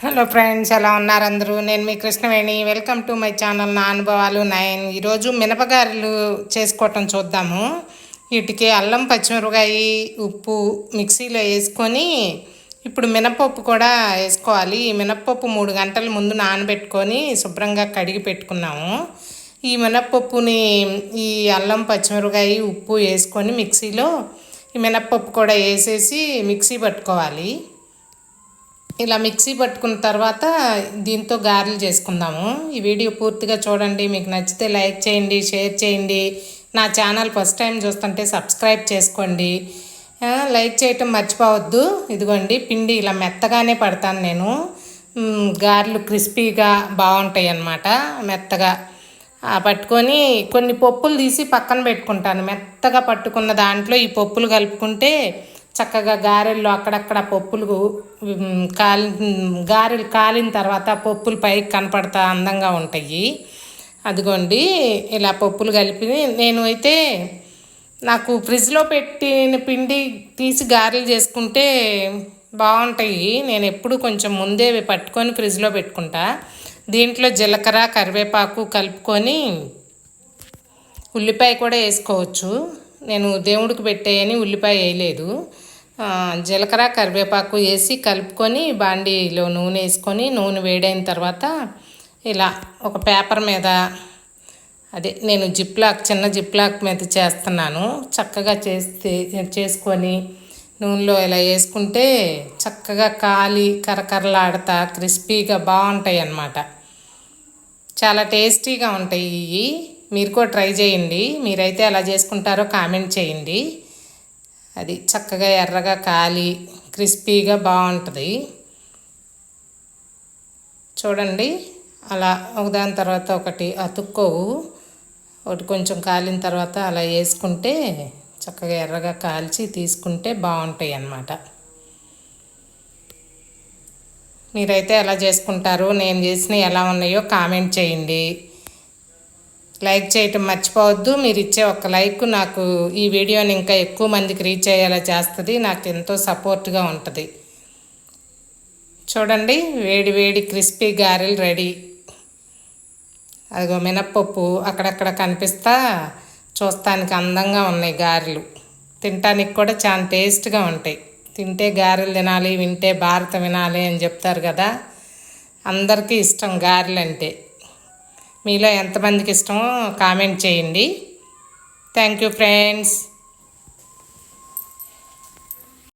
Hello friends ఎలా ఉన్నారు అందరూ? నేను మీ Krishnaveni. Welcome to my channel నా అనుభవాలు నైన్ ఈరోజు మినపగారెలు చేసుకోవటం చూద్దాము. వీటికి అల్లం పచ్చిమిరపకాయ ఉప్పు మిక్సీలో వేసుకొని ఇప్పుడు మినపప్పు కూడా వేసుకోవాలి. ఈ మినపప్పు మూడు గంటల ముందు నానబెట్టుకొని శుభ్రంగా కడిగి పెట్టుకున్నాము. ఈ మినపప్పుని ఈ అల్లం పచ్చిమిరపకాయ ఉప్పు వేసుకొని మిక్సీలో ఈ మినపప్పు కూడా వేసేసి మిక్సీ పట్టుకోవాలి. ఇలా మిక్సీ పట్టుకున్న తర్వాత దీంతో గారెలు చేసుకుందాము. ఈ వీడియో పూర్తిగా చూడండి. మీకు నచ్చితే లైక్ చేయండి షేర్ చేయండి. నా ఛానల్ ఫస్ట్ టైం చూస్తుంటే సబ్స్క్రైబ్ చేసుకోండి. లైక్ చేయటం మర్చిపోవద్దు. ఇదిగోండి పిండి ఇలా మెత్తగానే పడతాను నేను. గారెలు క్రిస్పీగా బాగుంటాయి అన్నమాట మెత్తగా. ఆ, పట్టుకొని కొన్ని పప్పులు తీసి పక్కన పెట్టుకుంటాను. మెత్తగా పట్టుకున్న దాంట్లో ఈ పప్పులు కలుపుకుంటే చక్కగా గారెల్లో అక్కడక్కడ పప్పులు కాలి గారెలు కాలిన తర్వాత పప్పులు పైకి కనపడతా అందంగా ఉంటాయి. అదిగోండి ఇలా పప్పులు కలిపి నేను అయితే నాకు ఫ్రిడ్జ్లో పెట్టిన పిండి తీసి గారెలు చేసుకుంటే బాగుంటాయి. నేను ఎప్పుడు కొంచెం ముందే పట్టుకొని ఫ్రిడ్జ్లో పెట్టుకుంటా. దీంట్లో జీలకర్ర కరివేపాకు కలుపుకొని ఉల్లిపాయ కూడా వేసుకోవచ్చు. నేను దేవుడికి పెట్టేయని ఉల్లిపాయ వేయలేదు. జీలకర్ర కరివేపాకు వేసి కలుపుకొని బాండీలో నూనె వేసుకొని నూనె వేడైన తర్వాత ఇలా ఒక పేపర్ మీద అదే నేను జిప్లాక్ చిన్న జిప్లాక్ మీద చేస్తున్నాను. చక్కగా చేస్తే చేసుకొని నూనెలో ఇలా వేసుకుంటే చక్కగా కాలి కరకరలాడతా క్రిస్పీగా బాగుంటాయి అన్నమాట. చాలా టేస్టీగా ఉంటాయి ఇవి. మీరు కూడా ట్రై చేయండి. మీరైతే ఎలా చేసుకుంటారో కామెంట్ చేయండి. అది చక్కగా ఎర్రగా కాలి క్రిస్పీగా బాగుంటుంది. చూడండి అలా ఒకదాని తర్వాత ఒకటి అతుక్కోవు. ఒకటి కొంచెం కాలిన తర్వాత అలా వేసుకుంటే చక్కగా ఎర్రగా కాల్చి తీసుకుంటే బాగుంటాయి అన్నమాట. మీరైతే ఎలా చేసుకుంటారో నేను చేసినవి ఎలా ఉన్నాయో కామెంట్ చేయండి. లైక్ చేయటం మర్చిపోవద్దు. మీరు ఇచ్చే ఒక లైక్ నాకు ఈ వీడియోని ఇంకా ఎక్కువ మందికి రీచ్ అయ్యేలా చేస్తుంది. నాకు ఎంతో సపోర్ట్గా ఉంటుంది. చూడండి వేడి వేడి క్రిస్పీ గారెలు రెడీ. అదిగో మినప్పప్పు అక్కడక్కడ కనిపిస్తా. చూస్తానికి అందంగా ఉన్నాయి గారెలు. తినటానికి కూడా చాలా టేస్ట్గా ఉంటాయి. తింటే గారెలు తినాలి వింటే భారత వినాలి అని చెప్తారు కదా. అందరికీ ఇష్టం గారెలు అంటే మీలో ఎంతమందికి ఇష్టమో కామెంట్ చేయండి. Thank you friends